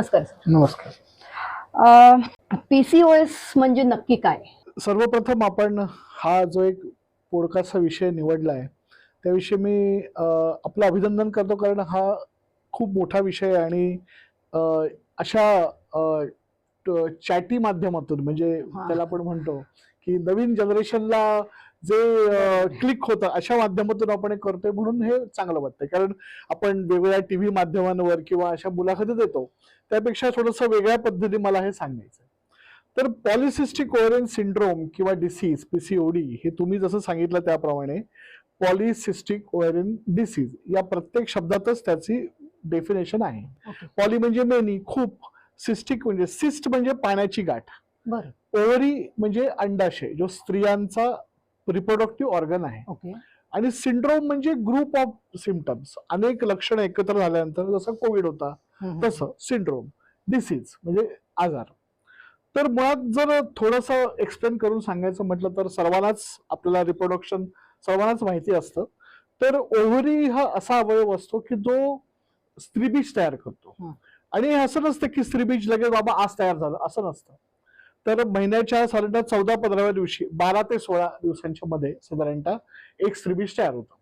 नमस्कार नमस्कार. पीसीओएस म्हणजे नक्की काय? सर्वप्रथम आपण हा जो एक पोडकास्टचा विषय निवडला आहे त्याविषयी मी अ, आपलं अभिनंदन करतो कारण हा खूप मोठा विषय आहे आणि अ, अशा चॅटी माध्यमातून म्हणजे हा. त्याला आपण म्हणतो की नवीन जनरेशनला जे क्लिक होतं अशा माध्यमातून आपण हे करतोय म्हणून हे चांगलं वाटतंय. कारण आपण वेगवेगळ्या टीव्ही माध्यमांवर किंवा अशा मुलाखती देतो त्यापेक्षा थोडंसं वेगळ्या पद्धतीने मला हे सांगायचं तर पॉलिसिस्टिक ओव्हरेन सिंड्रोम किंवा डिसीज पीसीओडी हे तुम्ही जसं सांगितलं त्याप्रमाणे पॉलिसिस्टिक ओव्हरेन डिसीज या प्रत्येक शब्दातच त्याची डेफिनेशन आहे. Okay. पॉली म्हणजे मेनी खूप सिस्टिक म्हणजे सिस्ट म्हणजे पाण्याची गाठ. ओव्हरी म्हणजे अंडाशय जो स्त्रियांचा रिप्रोडक्टिव्ह ऑर्गन आहे. ओके आणि सिंड्रोम म्हणजे ग्रुप ऑफ सिमटम्स अनेक लक्षणं एकत्र झाल्यानंतर जसं कोविड होता तसं सिंड्रोम डिसीज म्हणजे आजार. तर मुळात जर थोडस एक्सप्लेन करून सांगायचं म्हटलं तर सर्वांनाच आपल्याला रिप्रोडक्शन सर्वांनाच माहिती असतं. तर ओव्हरी हा असा अवयव असतो की जो स्त्रीबीज तयार करतो. आणि असं नसतं की स्त्रीबीज लगेच बाबा आज तयार झालं असं नसतं. तर महिन्याच्या साधारणतः चौदा पंधराव्या दिवशी बारा ते सोळा दिवसांच्या मध्ये साधारणतः एक स्त्रीबीज तयार होतं.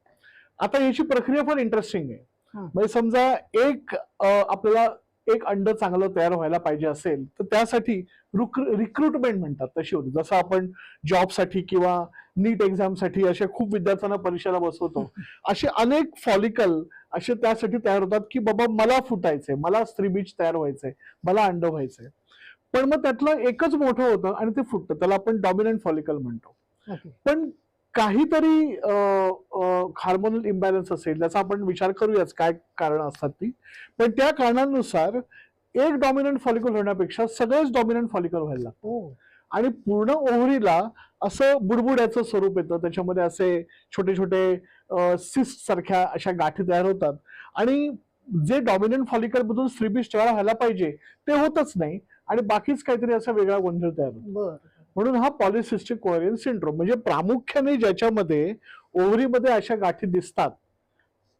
आता याची प्रक्रिया पण इंटरेस्टिंग आहे. म्हणजे समजा एक आपल्याला एक अंड चांगलं तयार व्हायला पाहिजे असेल तर त्यासाठी रिक्रुटमेंट म्हणतात तशी होती. जसं आपण जॉबसाठी किंवा नीट एक्झामसाठी अशा खूप विद्यार्थ्यांना परीक्षेला बसवतो. असे अनेक फॉलिकल असे त्यासाठी तयार होतात की बाबा मला फुटायचंय मला स्त्रीबीज तयार व्हायचंय मला अंड व्हायचंय. पण मग त्यातलं एकच मोठं होतं आणि ते फुटतं. त्याला आपण डॉमिनंट फॉलिकल म्हणतो. पण काहीतरी हार्मोनल इम्बॅलन्स असेल त्याचा आपण विचार करूयाच काय कारण असतात ती. पण त्या कारणांनुसार एक डॉमिनंट फॉलिकल होण्यापेक्षा सगळेच डॉमिनंट फॉलिकल व्हायला लागतात. ओ आणि पूर्ण ओव्हरीला असं बुडबुड्याचं स्वरूप येतं. त्याच्यामध्ये असे छोटे छोटे सिस्ट सारख्या अशा गाठी तयार होतात. आणि जे डॉमिनंट फॉलिकल मधून स्त्रीबीज तयार व्हायला पाहिजे ते होतच नाही. आणि बाकीच काहीतरी असा वेगळा गोंधळ तयार होतो. म्हणून हा पॉलिसिस्टिक ओव्हरियन सिंड्रोम म्हणजे प्रामुख्याने ज्याच्यामध्ये ओव्हरीमध्ये अशा गाठी दिसतात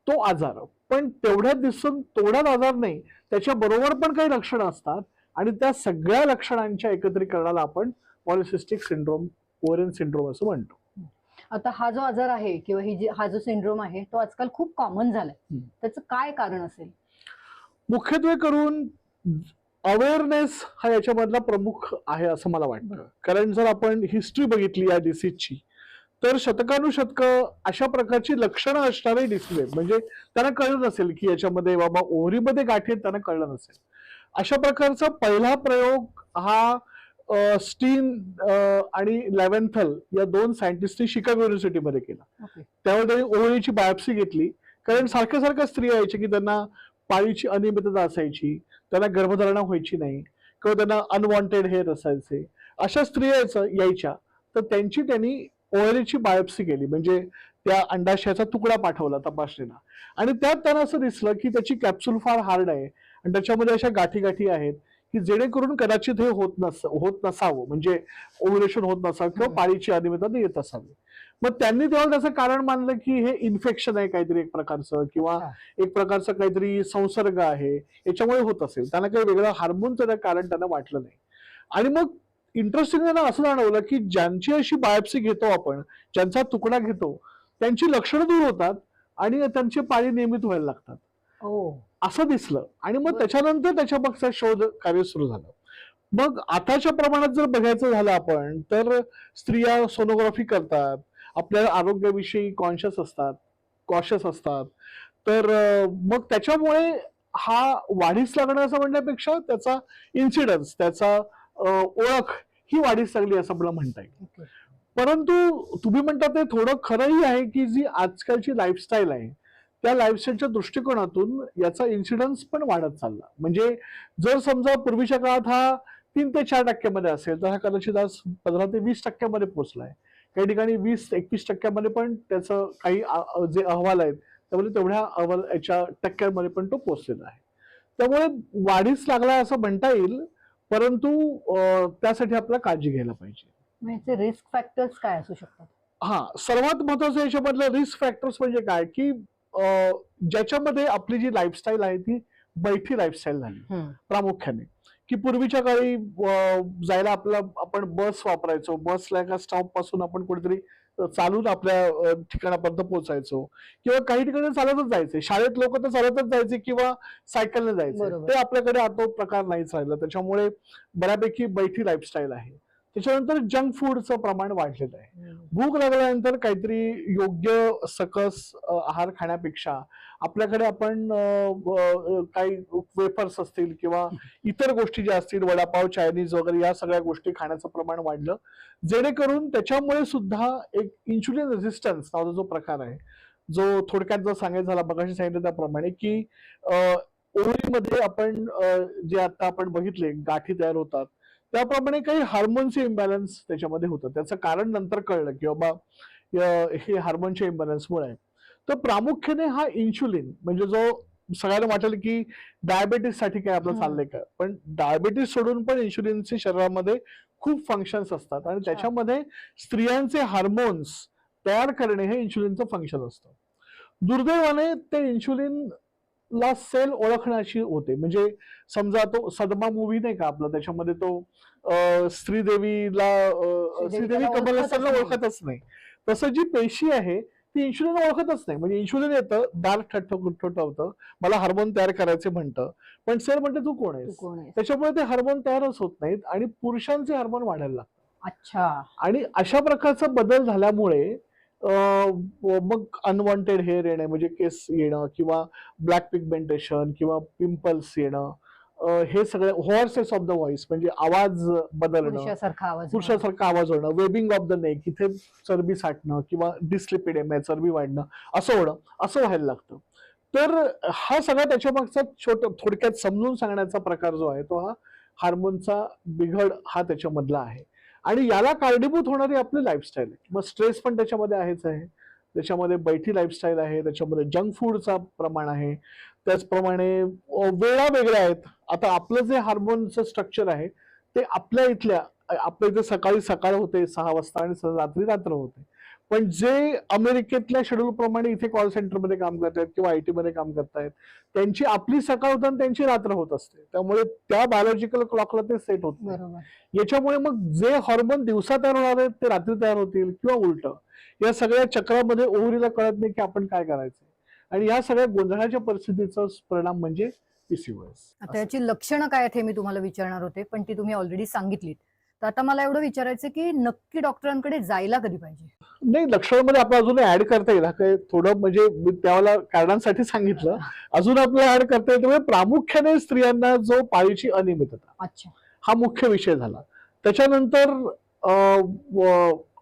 तो आजार. पण तेवढ्यात दिसून तोडाच आजार नाही त्याच्या बरोबर पण काही लक्षणं असतात आणि त्या सगळ्या लक्षणांच्या एकत्रीकरणाला आपण पॉलिसिस्टिक सिंड्रोम ओव्हरियन सिंड्रोम असं म्हणतो. आता हा जो आजार आहे किंवा ही जी हा जो सिंड्रोम आहे तो आजकाल खूप कॉमन झालाय. त्याचं काय कारण असेल? मुख्यत्वे करून अवेअरनेस हा याच्यामधला प्रमुख आहे असं मला वाटतं. कारण जर आपण हिस्ट्री बघितली या डिसीजची तर शतकानुशतक अशा प्रकारची लक्षणं असणारे आहेत म्हणजे त्यांना कळलं नसेल की याच्यामध्ये बाबा ओव्हरीमध्ये गाठी आहेत त्यांना कळलं नसेल. अशा प्रकारचा पहिला प्रयोग हा स्टीन आणि लेव्हन्थल या दोन सायंटिस्टनी शिकागो युनिव्हर्सिटीमध्ये केला. ओके. त्यामुळे त्यांनी ओव्हरीची बायोप्सी घेतली. कारण सारख्या सारख्या स्त्रिया यायच्या की त्यांना पाळीची अनियमितता असायची. त्यांना गर्भधारणा व्हायची नाही किंवा त्यांना अनवॉन्टेड हेअर असायचे. अशा स्त्रिया यायचं- यायच्या. तर त्यांची त्यांनी ओव्हरीची बायोप्सी केली. म्हणजे त्या अंडाशयाचा तुकडा पाठवला तपासणीला. आणि त्यात त्यांना असं दिसलं की त्याची कॅप्सूल फार हार्ड आहे आणि त्याच्यामध्ये अशा गाठी गाठी आहेत की जेणेकरून कदाचित हे होत नस होत नसावं. म्हणजे ओव्युलेशन होत नसावं किंवा. पाळीची अनियमितता येत असावी. मग त्यांनी तेव्हा त्याचं कारण मानलं की हे इन्फेक्शन आहे काहीतरी एक प्रकारचं किंवा हा. एक प्रकारचं काहीतरी संसर्ग आहे. याच्यामुळे होत असेल. त्यांना काही वेगळं हार्मोनचं कारण त्यांना वाटलं नाही. आणि मग इंटरेस्टिंग त्यांना असं जाणवलं की ज्यांची अशी बायोप्सी घेतो आपण ज्यांचा तुकडा घेतो त्यांची लक्षणं दूर होतात आणि त्यांची पाळी नियमित व्हायला लागतात. ओ असं दिसलं. आणि मग. त्याच्यानंतर त्याच्या मागचा शोध कार्य सुरू झालं. मग आताच्या प्रमाणात जर बघायचं झालं आपण तर स्त्रिया सोनोग्राफी करतात आपल्या आरोग्याविषयी कॉन्शियस असतात कॉशियस असतात. तर मग त्याच्यामुळे हा वाढीस लागणं असं म्हणण्यापेक्षा त्याचा इन्सिडन्स त्याचा ओळख ही वाढीस लागली असं आपल्याला म्हणता येईल. परंतु तुम्ही म्हणता ते थोडं खरंही आहे की जी आजकालची लाईफस्टाईल आहे त्या लाईफस्टाईलच्या दृष्टिकोनातून याचा इन्सिडन्स पण वाढत चालला. म्हणजे जर समजा पूर्वीच्या काळात हा तीन ते चार टक्क्यामध्ये असेल तर हा कदाचित आज पंधरा ते वीस टक्क्यामध्ये पोहोचलाय. काही ठिकाणी वीस एकवीस टक्क्यामध्ये पण त्याचं काही जे अहवाल आहेत त्यामध्ये तेवढ्या अहवाल याच्या टक्क्यांमध्ये पण तो पोहोचलेला आहे. त्यामुळे वाढीस लागला असं म्हणता येईल परंतु त्यासाठी आपल्याला काळजी घ्यायला पाहिजे. रिस्क फॅक्टर्स काय असू शकतात? हा सर्वात महत्वाचं याच्यामधलं रिस्क फॅक्टर्स म्हणजे काय? की ज्याच्यामध्ये आपली जी लाईफस्टाईल आहे ती बैठी लाईफस्टाईल झाली. प्रामुख्याने. की पूर्वीच्या काळी जायला आपला आपण बस वापरायचो. बसला एका स्टॉपपासून आपण कुठेतरी चालून आपल्या ठिकाणापर्यंत पोहोचायचो. किंवा काही ठिकाणी चालतच जायचे. शाळेत लोक तर चालतच जायचे किंवा सायकलने जायचे. ते आपल्याकडे आता तो प्रकार नाहीच राहिला. त्याच्यामुळे बऱ्यापैकी बैठी लाईफस्टाईल आहे. त्याच्यानंतर जंक फूडचं प्रमाण वाढलेलं आहे. भूक लागल्यानंतर काहीतरी योग्य सकस आहार खाण्यापेक्षा आपल्याकडे आपण काही वेफर्स असतील किंवा इतर गोष्टी ज्या असतील वडापाव चायनीज वगैरे या सगळ्या गोष्टी खाण्याचं प्रमाण वाढलं. जेणेकरून त्याच्यामुळे सुद्धा एक इन्शुलिन रेझिस्टन्स नावाचा जो प्रकार आहे जो थोडक्यात जर सांगायचं झाला बघाशी सांगितलं त्याप्रमाणे की अ, ओव्हरीमध्ये आपण जे आता आपण बघितले गाठी तयार होतात त्याप्रमाणे काही हार्मोनचे इम्बॅलन्स त्याच्यामध्ये होतं. त्याचं कारण नंतर कळलं की बाबा हे हार्मोनच्या इम्बॅलन्समुळे आहे तर प्रामुख्याने हा इन्शुलिन म्हणजे जो सगळ्यांना वाटेल की डायबेटीससाठी काय आपलं. चाललंय का? पण डायबेटीस सोडून पण इन्शुलिनचे शरीरामध्ये खूप फंक्शन्स असतात आणि त्याच्यामध्ये स्त्रियांचे हार्मोन्स तयार करणे हे इन्शुलिनचं फंक्शन असतं. दुर्दैवाने ते इन्शुलिन ला सेल ओळखण्याची होते. म्हणजे समजा तो सदमा मूवी नाही का आपला त्याच्यामध्ये तो श्रीदेवीला श्रीदेवी कमल ओळखतच हसनला नाही. ओळखतच नाही. तसं जी पेशी आहे ती इन्शुलिन ओळखतच नाही. म्हणजे इन्शुलिन येतं दार ठठवतं मला हार्मोन तयार करायचे म्हणतं. पण सेल म्हणते तू कोण आहेस? आहे त्याच्यामुळे ते हार्मोन तयारच होत नाहीत आणि पुरुषांचे हार्मोन वाढायला लागतात. अच्छा. आणि अशा प्रकारचा बदल झाल्यामुळे मग अनवॉन्टेड हेअर येणे म्हणजे केस येणं किंवा ब्लॅक पिगमेंटेशन किंवा पिंपल्स येणं अं, हे सगळे हॉर्सेस ऑफ द व्हॉइस म्हणजे आवाज बदलणं पुरुषासारखा आवाज होणं. वेबिंग ऑफ द नेक इथे चरबी साठणं किंवा डिस्लिपिडेमिया चरबी वाढणं असं होणं असं व्हायला लागतं. तर हा सगळा त्याच्या मागचा छोट थोडक्यात समजून सांगण्याचा प्रकार जो आहे तो हा हार्मोनचा बिघड हा त्याच्यामधला आहे. आणि याला कारणीभूत होणारी आपली लाईफस्टाईल आहे. मग स्ट्रेस पण त्याच्यामध्ये आहेच आहे. त्याच्यामध्ये बैठी लाईफस्टाईल आहे. त्याच्यामध्ये जंक फूडचा प्रमाण आहे. त्याचप्रमाणे वेळा वेगळ्या आहेत. आता आपलं जे हार्मोनचं स्ट्रक्चर आहे ते आपल्या इथल्या आपल्या इथे सकाळी सकाळ होते सहा वाजता आणि स- रात्री रात्र होते पण जे अमेरिकेतल्या शेड्यूल प्रमाणे इथे कॉल सेंटरमध्ये काम करतायत किंवा आय टी मध्ये काम करतायत त्यांची आपली सकाळ होते आणि त्यांची रात्र होत असते. त्यामुळे त्या बायोलॉजिकल क्लॉकला ते सेट होत याच्यामुळे मग जे हॉर्मोन दिवसा तयार होणार आहेत ते रात्री तयार होतील किंवा उलट. या सगळ्या चक्रामध्ये ओव्हरीला कळत नाही की आपण काय करायचं आणि या सगळ्या गोंधळाच्या परिस्थितीचा परिणाम म्हणजे पीसीओएस आता याची लक्षणं काय आहेत हे मी तुम्हाला विचारणार होते पण ती तुम्ही ऑलरेडी सांगितलीत. तर आता मला एवढं विचारायचं की नक्की डॉक्टरांकडे जायला कधी पाहिजे? नाही लक्षणामध्ये आपण अजून ऍड करता येईल. हा काय थोडं म्हणजे मी त्याला कारणांसाठी सांगितलं. अजून आपल्याला ऍड करता येईल त्यामुळे प्रामुख्याने स्त्रियांना जो पाळीची अनियमितता अच्छा. हा मुख्य विषय झाला. त्याच्यानंतर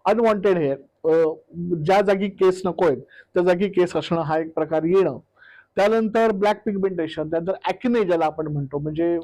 अनवॉन्टेड हेअर ज्या जागी केस नको आहेत त्या जागी केस असणं हा एक प्रकार येणं. त्यानंतर ब्लॅक पिगमेंटेशन त्यानंतर ॲक्ने ज्याला आपण म्हणतो म्हणजे.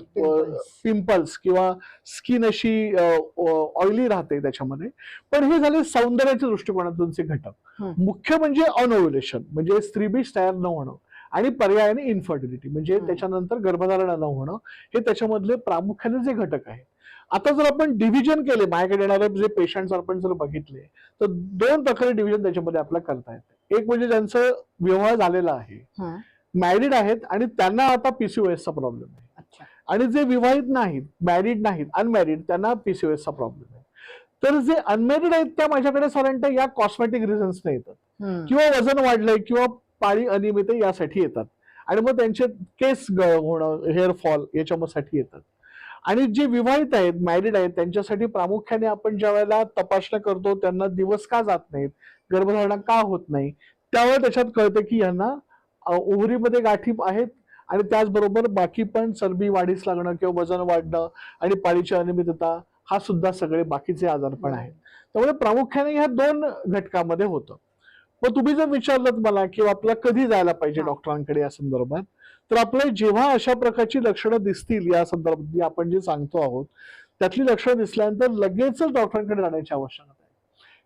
पिंपल्स किंवा स्किन अशी ऑइली राहते त्याच्यामध्ये पण हे झाले सौंदर्याच्या दृष्टिकोनातूनचे घटक. मुख्य म्हणजे अनओव्युलेशन म्हणजे स्त्रीबीज तयार न होणं आणि पर्यायाने इन्फर्टिलिटी म्हणजे. त्याच्यानंतर गर्भधारण न होणं हे त्याच्यामधले प्रामुख्याने जे घटक आहेत आता जर आपण डिव्हिजन केले माझ्याकडे येणारे जे पेशंट आपण जर बघितले तर दोन प्रकारे डिव्हिजन त्याच्यामध्ये आपल्याला करता येते एक म्हणजे ज्यांचं विवाह झालेला आहे. मॅरिड आहेत आणि त्यांना आता पीसीओएसचा प्रॉब्लेम आहे. आणि जे विवाहित नाहीत मॅरिड नाहीत अनमॅरिड त्यांना पीसीओएसचा प्रॉब्लेम आहे. तर जे अनमॅरिड आहेत त्या माझ्याकडे साधारणतः या कॉस्मेटिक रिझन्सने येतात. किंवा वजन वाढलंय किंवा पाळी अनियमित आहे यासाठी येतात. आणि मग त्यांचे केस गळ होणं हेअर फॉल याच्यासाठी येतात. आणि जे विवाहित आहेत मॅरिड आहेत त्यांच्यासाठी प्रामुख्याने आपण ज्या वेळेला तपासण्या करतो त्यांना दिवस का जात नाहीत गर्भधारणा का होत नाही त्यावेळेला त्याच्यात कळतं की यांना ओव्हरीमध्ये गाठी आहेत आणि त्याचबरोबर बाकी पण चरबी वाढीस लागणं किंवा वजन वाढणं आणि पाळीची अनियमितता हा सुद्धा सगळे बाकीचे आजारपण आहेत. त्यामुळे प्रामुख्याने ह्या दोन घटकामध्ये होतं. मग तुम्ही जर विचारलं मला की आपल्याला कधी जायला पाहिजे. डॉक्टरांकडे या संदर्भात तर आपल्याला जेव्हा अशा प्रकारची लक्षणं दिसतील या संदर्भात जी आपण जे सांगतो आहोत त्यातली लक्षणं दिसल्यानंतर लगेचच डॉक्टरांकडे जाण्याची आवश्यकता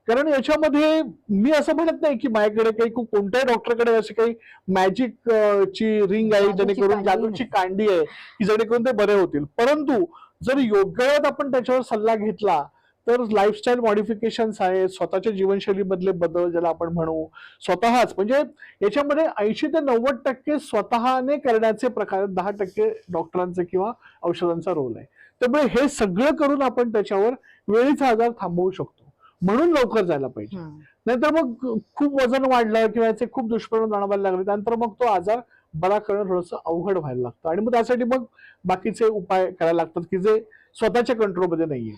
कारण याच्यामध्ये मी असं म्हणत नाही की माझ्याकडे काही कोणत्याही डॉक्टरकडे अशी काही मॅजिक ची रिंग आहे जेणेकरून जादूची. कांडी आहे की जेणेकरून ते बरे होतील. परंतु जर योग्य वेळात आपण त्याच्यावर सल्ला घेतला तर लाईफस्टाईल मॉडिफिकेशन्स आहेत स्वतःच्या जीवनशैलीमधले बदल ज्याला आपण म्हणू स्वतःच. म्हणजे याच्यामध्ये ऐंशी ते नव्वद टक्के स्वतःने करण्याचे प्रकार दहा टक्के डॉक्टरांचे किंवा औषधांचा रोल आहे. त्यामुळे हे सगळं करून आपण त्याच्यावर वेळीचा आजार थांबवू शकतो. म्हणून लवकर जायला पाहिजे. नाहीतर मग खूप वजन वाढलं किंवा याचे खूप दुष्परिणाम जाणवायला लागले त्यानंतर मग तो आजार बरा करणं थोडंसं अवघड व्हायला लागतं. आणि मग त्यासाठी मग बाकीचे उपाय करायला लागतात की जे स्वतःच्या कंट्रोलमध्ये नाहीये.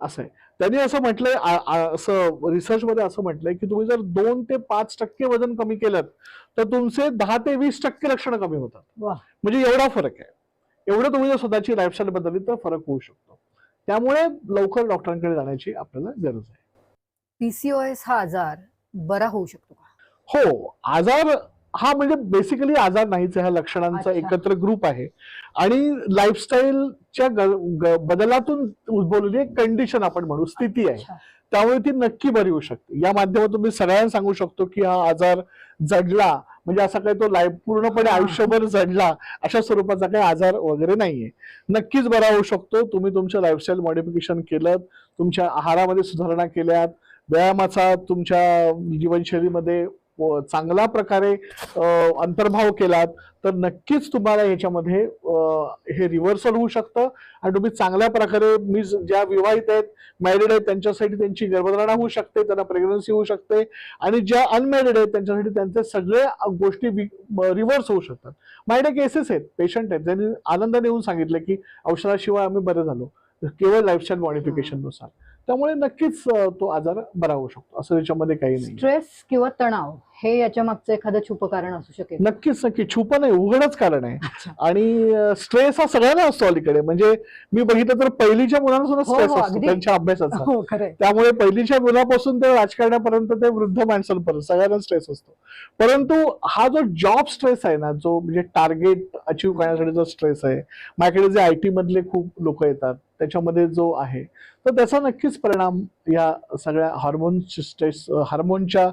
असं आहे. त्यांनी असं म्हटलंय असं रिसर्च मध्ये असं म्हटलंय की तुम्ही जर दोन ते पाच टक्के वजन कमी केलं तर तुमचे दहा ते वीस टक्के लक्षणं कमी होतात. म्हणजे एवढा फरक आहे. एवढं तुम्ही जर स्वतःची लाईफस्टाईल बदलली तर फरक होऊ शकतो. त्यामुळे लवकर डॉक्टरांकडे जाण्याची आपल्याला गरज आहे. पीसीओएस हा आजार बरा होऊ शकतो का? हो आजार हा म्हणजे बेसिकली आजार नाहीच ह्या लक्षणांचा. एकत्र ग्रुप आहे. आणि लाईफस्टाईलच्या बदलातून उद्भवलेली एक कंडिशन आपण म्हणू स्थिती आहे. त्यामुळे ती नक्की बरी होऊ शकते. या माध्यमातून मी सगळ्यांना सांगू शकतो की हा आजार जडला म्हणजे असा काही तो लाईफ पूर्णपणे. आयुष्यभर जडला अशा स्वरूपाचा काही आजार वगैरे नाहीये नक्कीच बरा होऊ शकतो तुम्ही तुमच्या लाईफस्टाईल मॉडिफिकेशन केलं तुमच्या आहारामध्ये सुधारणा केल्यात व्यायामाचा तुमच्या जीवनशैलीमध्ये चांगला चांगल्या प्रकारे अंतर्भाव केलात तर नक्कीच तुम्हाला ह्याच्यामध्ये हे रिव्हर्सल होऊ शकतं. आणि तुम्ही चांगल्या प्रकारे मी ज्या विवाहित आहेत मॅरिड आहेत त्यांच्यासाठी त्यांची गर्भधारणा होऊ शकते त्यांना प्रेग्नन्सी होऊ शकते. आणि ज्या अनमॅरिड आहेत त्यांच्यासाठी त्यांचे सगळे गोष्टी रिव्हर्स होऊ शकतात. माझ्याकडे केसेस आहेत पेशंट आहेत. ज्यांनी आनंदाने येऊन सांगितले की औषधाशिवाय आम्ही बरे झालो. केवळ लाईफस्टाईल मॉडिफिकेशननुसार त्यामुळे नक्कीच तो आजार बरा होऊ शकतो. असं त्याच्यामध्ये काही नाही. स्ट्रेस किंवा तणाव हे याच्या मागचं एखादं छुप कारण असू शकेल. नक्कीच नक्की छुपं नाही उघडच कारण आहे. आणि स्ट्रेस हा सगळ्यांना असतो अलीकडे. म्हणजे मी बघितलं तर पहिलीच्या मुलांना सुद्धा हो, स्ट्रेस हो, असतो. अगदी. त्यांच्या अभ्यासाचा हो त्यामुळे पहिलीच्या मुलापासून ते राजकारण्यापर्यंत ते वृद्ध माणसांपर्यंत सगळ्यांना स्ट्रेस असतो. परंतु हा जो जॉब स्ट्रेस आहे ना जो म्हणजे टार्गेट अचीव्ह करण्यासाठी जो स्ट्रेस आहे माझ्याकडे जे आय टी मधले खूप लोक येतात त्याच्यामध्ये जो आहे तर त्याचा नक्कीच परिणाम या सगळ्या हार्मोन स्ट्रेस हार्मोनच्या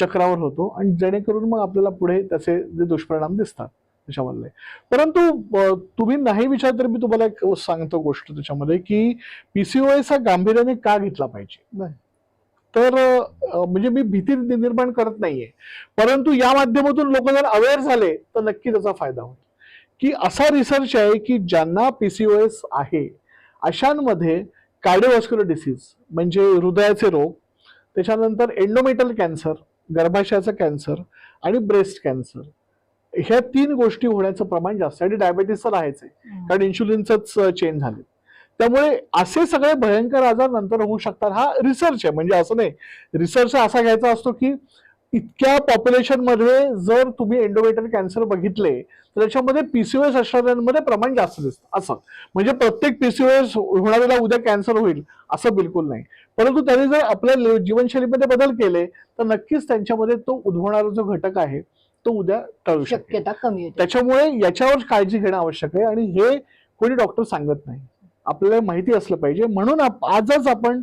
चक्रावर होतो आणि जेणेकरून मग आपल्याला पुढे त्याचे जे दुष्परिणाम दिसतात त्याच्यामधले. परंतु तुम्ही नाही विचार तर मी तुम्हाला एक सांगतो गोष्ट त्याच्यामध्ये की पीसीओएस हा गांभीर्याने का घेतला पाहिजे. तर म्हणजे मी भीती निर्माण करत नाहीये. परंतु या माध्यमातून लोक जर अवेअर झाले तर नक्की त्याचा फायदा होईल की असा रिसर्च आहे की ज्यांना पीसीओएस आहे अशांमध्ये कार्डिओव्हास्क्युलर डिसीज म्हणजे हृदयाचे रोग त्याच्यानंतर एंडोमेटल कॅन्सर गर्भाशयाचा कॅन्सर आणि ब्रेस्ट कॅन्सर ह्या तीन गोष्टी होण्याचं प्रमाण जास्त आहे आणि डायबेटीस तर आहेच आहे कारण इन्शुलिनच चेंज झाले. त्यामुळे असे सगळे भयंकर आजार नंतर होऊ शकतात हा रिसर्च आहे. म्हणजे असं नाही रिसर्च असा घ्यायचा असतो की इतक्या पॉप्युलेशनमध्ये जर तुम्ही एंडोमेटल कॅन्सर बघितले तर त्याच्यामध्ये पीसीओएस असणाऱ्यांमध्ये प्रमाण जास्त दिसतं. असं. म्हणजे प्रत्येक पीसीओएस होणाऱ्याला उद्या कॅन्सर होईल असं बिलकुल नाही. परंतु त्यांनी जर आपल्या जीवनशैलीमध्ये बदल केले तर नक्कीच त्यांच्यामध्ये तो उद्भवणारा जो घटक आहे तो उद्या टळू शक्यता कमी त्याच्यामुळे याच्यावर काळजी घेणं आवश्यक आहे आणि हे कोणी डॉक्टर सांगत नाही. आपल्याला माहिती असलं पाहिजे. म्हणून आजच आपण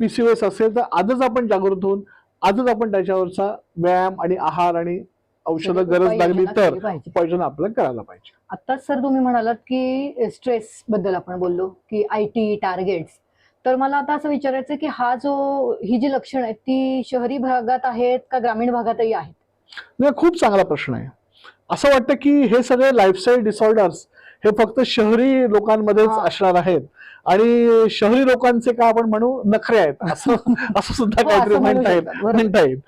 पीसीओएस असेल तर आजच आपण जागृत होऊन आजच आपण त्याच्यावरचा व्यायाम आणि आहार आणि औषधं गरज लागली तर. उपाययोजना आपल्याला करायला पाहिजे. आता सर तुम्ही म्हणालात की स्ट्रेस बद्दल आपण बोललो की आय टी टार्गेट्स तर मला आता असं विचारायचं की हा जो ही जी लक्षणं आहेत ती शहरी भागात आहेत का ग्रामीण भागातही आहेत? नाही खूप चांगला प्रश्न आहे. असं वाटतं की हे सगळे लाईफस्टाईल डिसऑर्डर्स हे फक्त शहरी लोकांमध्येच. असणार आहेत. आणि शहरी लोकांचे का आपण म्हणू नखरे आहेत. असं असं सुद्धा हो, काहीतरी म्हणता येईल. म्हणता येईल.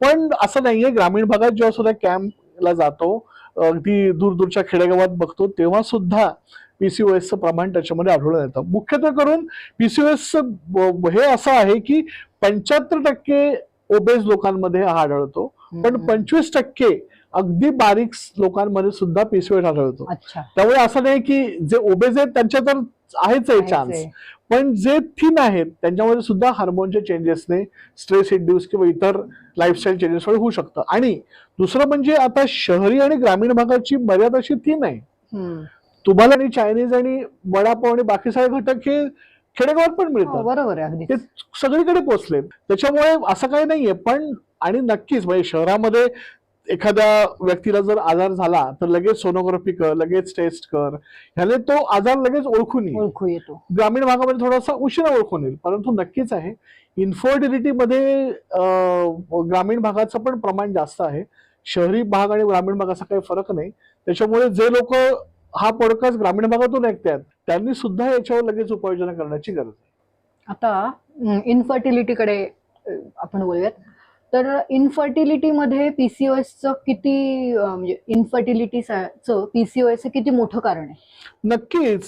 पण असं नाहीये. ग्रामीण भागात जेव्हा सुद्धा कॅम्पला जातो अगदी दूर दूरच्या खेडेगावात बघतो तेव्हा सुद्धा पीसीओएसचं प्रमाण त्याच्यामध्ये आढळून येतं. मुख्यत्वे करून पीसीओएस हे असं आहे की पंच्याहत्तर टक्के ओबेज लोकांमध्ये हा आढळतो. पण. पंचवीस टक्के अगदी बारीक लोकांमध्ये सुद्धा पीसीओएस आढळतो त्यामुळे असं नाही की जे ओबेज आहेत त्यांच्या तर आहेच आहे चान्स. पण जे थिन आहेत त्यांच्यामध्ये सुद्धा हार्मोनच्या चेंजेसने स्ट्रेस इंड्यूस किंवा इतर लाईफस्टाईल चेंजेसमुळे होऊ शकतं. आणि दुसरं म्हणजे आता शहरी आणि ग्रामीण भागाची मर्यादा अशी थिन आहे. तुम्हाला आणि चायनीज आणि वडापाव आणि बाकी सगळे घटक हे खेडेगावात पण हो, मिळतात बरोबर आहे अगदी ते सगळीकडे पोहोचलेत. त्याच्यामुळे असं काही नाहीये. पण आणि नक्कीच म्हणजे शहरामध्ये एखाद्या व्यक्तीला जर आजार झाला तर लगेच सोनोग्राफी कर लगेच टेस्ट कर. ह्याने तो आजार लगेच ओळखून येईल. ओळखू येतो. ग्रामीण भागामध्ये थोडासा उशिरा ओळखून येईल परंतु नक्कीच आहे. इन्फर्टिलिटी मध्ये अं, ग्रामीण भागाचं पण प्रमाण जास्त आहे. शहरी भाग आणि ग्रामीण भाग असा काही फरक नाही. त्याच्यामुळे जे लोक हा पॉडकास्ट ग्रामीण भागातून ऐकतात त्यांनी सुद्धा याच्यावर लगेच उपाययोजना करण्याची गरज आहे. आता इन्फर्टिलिटीकडे आपण बोलूयात तर इन्फर्टिलिटीमध्ये पीसीओएसचं किती अं, म्हणजे इन्फर्टिलिटीचं पीसीओएस किती मोठं कारण आहे? नक्कीच.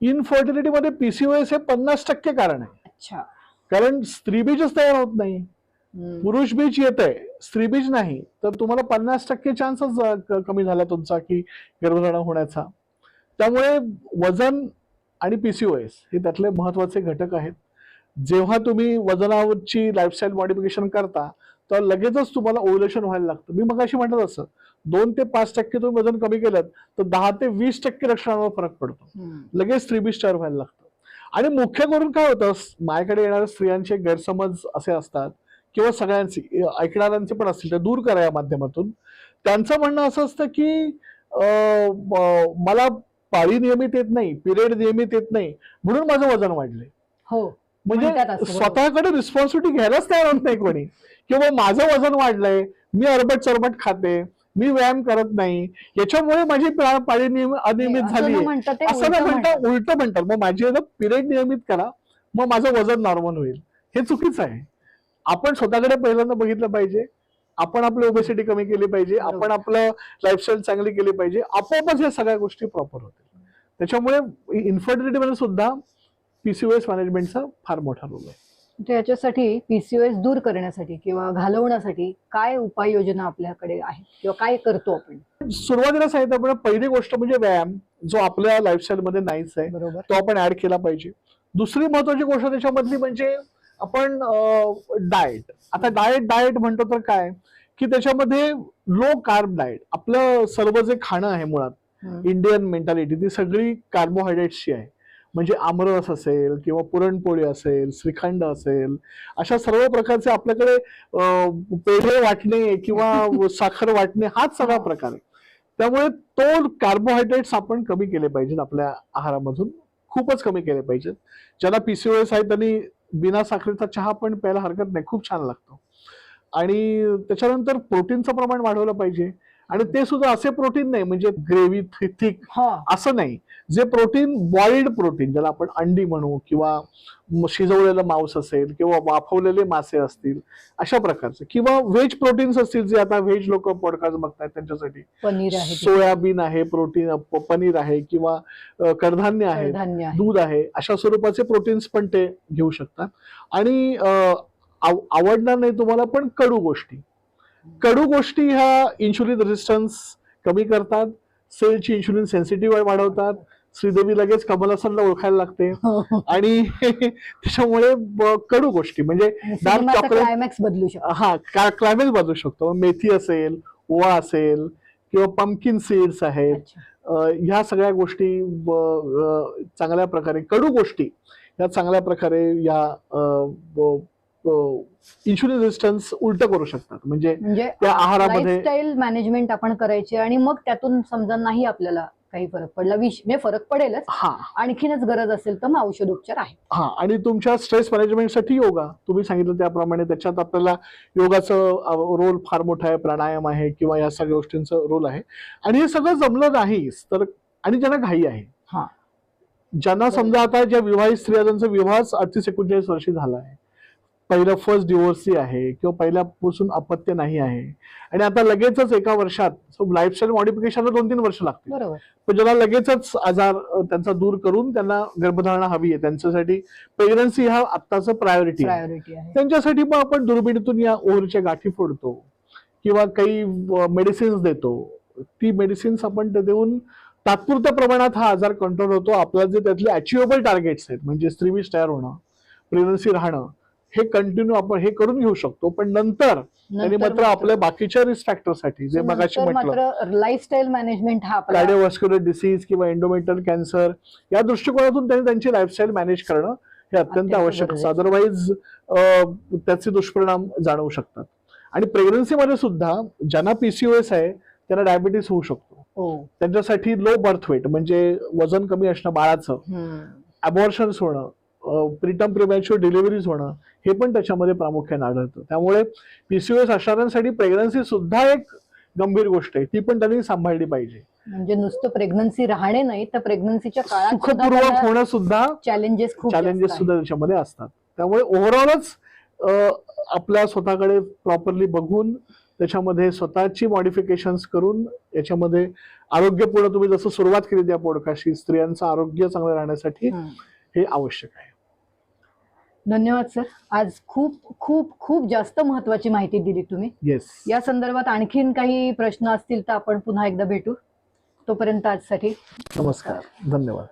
इनफर्टिलिटी मध्ये पीसीओएस हे पन्नास टक्के कारण आहे. अच्छा. कारण स्त्रीबीजच तयार होत नाही. पुरुष बीज येत आहे स्त्री बीज नाही. तर तुम्हाला पन्नास टक्के चान्सच कमी झाला तुमचा की गर्भधारणा होण्याचा. त्यामुळे वजन आणि पीसीओएस हे त्यातले महत्त्वाचे घटक आहेत. जेव्हा तुम्ही वजनावरची लाईफस्टाईल मॉडिफिकेशन करता तर लगेचच तुम्हाला ओव्युलेशन व्हायला लागतं. मी मग अशी म्हणत असं दोन ते पाच टक्के तुम्ही वजन कमी केलं तर दहा ते वीस टक्के रक्षणावर फरक पडतो. लगेच स्त्रीबीज तयार व्हायला लागतं. आणि मुख्य करून काय होतं माझ्याकडे येणाऱ्या स्त्रियांचे गैरसमज असे असतात किंवा सगळ्यांचे ऐकणाऱ्यांचे पण असतील ते दूर करा या माध्यमातून. त्यांचं म्हणणं असं असतं की ब- मला पाळी नियमित येत नाही पिरियड नियमित येत नाही म्हणून माझं वजन वाढलंय. हो. म्हणजे. स्वतःकडे रिस्पॉन्सिबिलिटी घ्यायलाच तयार होत नाही कोणी. किंवा माझं वजन वाढलंय मी अरबट चरबट खाते मी व्यायाम करत नाही याच्यामुळे माझी पाळी नियम अनियमित झाली न असं उलटं म्हणता. उलट म्हणतात. मग माझी पिरियड नियमित करा मग माझं वजन नॉर्मल होईल. हे चुकीचं आहे. आपण स्वतःकडे पहिल्यांदा बघितलं पाहिजे. आपण आपली ओबेसिटी कमी केली पाहिजे. आपण आपलं लाईफस्टाईल चांगली केली पाहिजे. आपोआपच या सगळ्या गोष्टी प्रॉपर होतील. त्याच्यामुळे इन्फर्टिलिटी मध्ये सुद्धा पीसीओएस मॅनेजमेंटचा फार मोठा रोल आहे. तर याच्यासाठी पीसीओएस दूर करण्यासाठी किंवा घालवण्यासाठी काय उपाययोजना आपल्याकडे आहेत किंवा काय करतो आपण? सुरुवातीला सांगितलं आपण पहिली गोष्ट म्हणजे व्यायाम जो आपल्या लाईफस्टाईल मध्ये नाहीच आहे बरोबर. तो आपण ऍड केला पाहिजे. दुसरी महत्वाची गोष्ट त्याच्यामधली म्हणजे आपण डाएट आता डाएट डाएट म्हणतो तर काय? की त्याच्यामध्ये लो कार्ब डाएट आपलं सर्व जे खाणं आहे मुळात. इंडियन मेंटॅलिटी ती सगळी कार्बोहायड्रेट्सची आहे. म्हणजे आमरस असेल किंवा पुरणपोळी असेल श्रीखंड असेल अशा सर्व प्रकारचे आपल्याकडे पेढे वाटणे किंवा साखर वाटणे हाच सगळा प्रकार आहे. त्यामुळे तो कार्बोहायड्रेट्स आपण कमी केले पाहिजेत आपल्या आहारामधून. खूपच कमी केले पाहिजेत. ज्यांना पीसीओएस आहे त्यांनी बिना साखरेचा चहा पण प्यायला हरकत नाही. खूप छान लागतो. आणि त्याच्यानंतर प्रोटीनचं प्रमाण वाढवलं पाहिजे. आणि ते सुद्धा असे प्रोटीन नाही म्हणजे ग्रेव्ही थिक असं नाही. जे प्रोटीन बॉइल्ड प्रोटीन ज्याला आपण अंडी म्हणू किंवा शिजवलेलं मांस असेल किंवा वाफवलेले मासे असतील अशा प्रकारचे. किंवा व्हेज प्रोटीन्स असतील जे आता व्हेज लोक पॉडकास्ट बघतायत त्यांच्यासाठी. सोयाबीन आहे प्रोटीन पनीर आहे किंवा कडधान्य आहे दूध आहे अशा स्वरूपाचे प्रोटीन्स पण ते घेऊ शकतात. आणि आवडणार नाही तुम्हाला पण कडू गोष्टी. कडू गोष्टी ह्या इन्शुलिन रेजिस्टन्स कमी करतात. सेलची इन्शुलिन सेन्सिटिव्ह वाढवतात. श्रीदेवी लगेच कमलासनला ओळखायला लागते. आणि त्याच्यामुळे कडू गोष्टी म्हणजे डार्क चॉकलेट क्लायमॅक्स बदलू शकतो. हा क्लायमेट बदलू शकतो. मेथी असेल ओवा असेल किंवा पंपकिन सीड्स आहेत. ह्या सगळ्या गोष्टी चांगल्या प्रकारे कडू गोष्टी ह्या चांगल्या प्रकारे या इन्शुलिन रेजिस्टन्स उलट करू शकतात. म्हणजे म्हणजे त्या आहारामध्ये लाईफस्टाईल मॅनेजमेंट आपण करायची आणि मग त्यातून समजा नाही आपल्याला काही फरक पडला विष म्हणजे फरक पडेलच. हा. आणखीनच गरज असेल तर मग औषधोपचार आहे हा. आणि तुमच्या स्ट्रेस मॅनेजमेंटसाठी योगा. तुम्ही सांगितलं त्याप्रमाणे त्याच्यात आपल्याला योगाचं रोल फार मोठा आहे प्राणायाम आहे किंवा या सगळ्या गोष्टींचं रोल आहे. आणि हे सगळं जमलं नाहीच तर आणि ज्यांना घाई आहे. हा. ज्यांना समजा आता ज्या विवाहित स्त्रिया ज्यांचा विवाह अडतीस एकोणचाळीस वर्षी झाला आहे पहिलं फर्स्ट डिवोर्सी आहे किंवा पहिल्यापासून अपत्य नाही आहे. आणि आता लगेचच एका वर्षात लाईफस्टाईल मॉडिफिकेशनला दोन तीन वर्ष लागतील. पण ज्याला लगेचच आजार त्यांचा दूर करून त्यांना गर्भधारणा हवी आहे. त्यांच्यासाठी प्रेग्नन्सी हा आत्ताचं प्रायोरिटी त्यांच्यासाठी मग आपण दुर्बिणीतून या ओव्हरच्या गाठी फोडतो किंवा काही मेडिसिन्स देतो. ती मेडिसिन्स आपण देऊन तात्पुरत्या प्रमाणात हा आजार कंट्रोल होतो. आपल्याला जे त्यातले अचिवेबल टार्गेट्स आहेत म्हणजे स्त्रीविष तयार होणं प्रेग्नन्सी राहणं हे कंटिन्यू आपण हे करून घेऊ शकतो पण नंतर मात्र आपल्या बाकीच्या रिस्क फॅक्टरसाठी जे मगाशी म्हटलं. लाईफस्टाईल मॅनेजमेंट हा कार्डिओव्हास्क्युलर डिसीज किंवा एंडोमेंटल कॅन्सर या दृष्टिकोनातून त्यांनी त्यांची लाईफस्टाईल मॅनेज करणं हे अत्यंत आवश्यक असतं. अदरवाईज त्याचे दुष्परिणाम जाणवू शकतात. आणि प्रेग्नन्सीमध्ये सुद्धा ज्यांना पीसीओएस आहे त्यांना डायबिटीस होऊ शकतो. हो. त्यांच्यासाठी लो बर्थ वेट म्हणजे वजन कमी असणं बाळाचं. अबॉर्शन्स होणं प्रिटम प्रिमॅच्युअर डिलिव्हरीज होणं हे पण त्याच्यामध्ये प्रामुख्याने आढळतं. त्यामुळे पीसीओएस असणाऱ्यांसाठी प्रेग्नन्सी सुद्धा एक गंभीर गोष्ट आहे. ती पण त्यांनी सांभाळली पाहिजे. म्हणजे नुसतं प्रेग्नन्सी राहणे नाही तर प्रेग्नन्सीच्या काळात सुखपूर्वक होणं सुद्धा चॅलेंजेस खूप चॅलेंजेस सुद्धा त्याच्यामध्ये असतात. त्यामुळे ओव्हरऑलच आपल्या स्वतःकडे प्रॉपरली बघून त्याच्यामध्ये स्वतःची मॉडिफिकेशन्स करून याच्यामध्ये आरोग्यपूर्ण तुम्ही जसं सुरुवात केली त्या पॉडकास्टची स्त्रियांचं आरोग्य चांगलं राहण्यासाठी. हे आवश्यक आहे. धन्यवाद सर. आज खूप खूप खूप जास्त महत्वाची माहिती दिली तुम्ही. येस या संदर्भात आणखीन काही प्रश्न असतील तर आपण पुन्हा एकदा भेटू. तोपर्यंत आजसाठी. नमस्कार. धन्यवाद.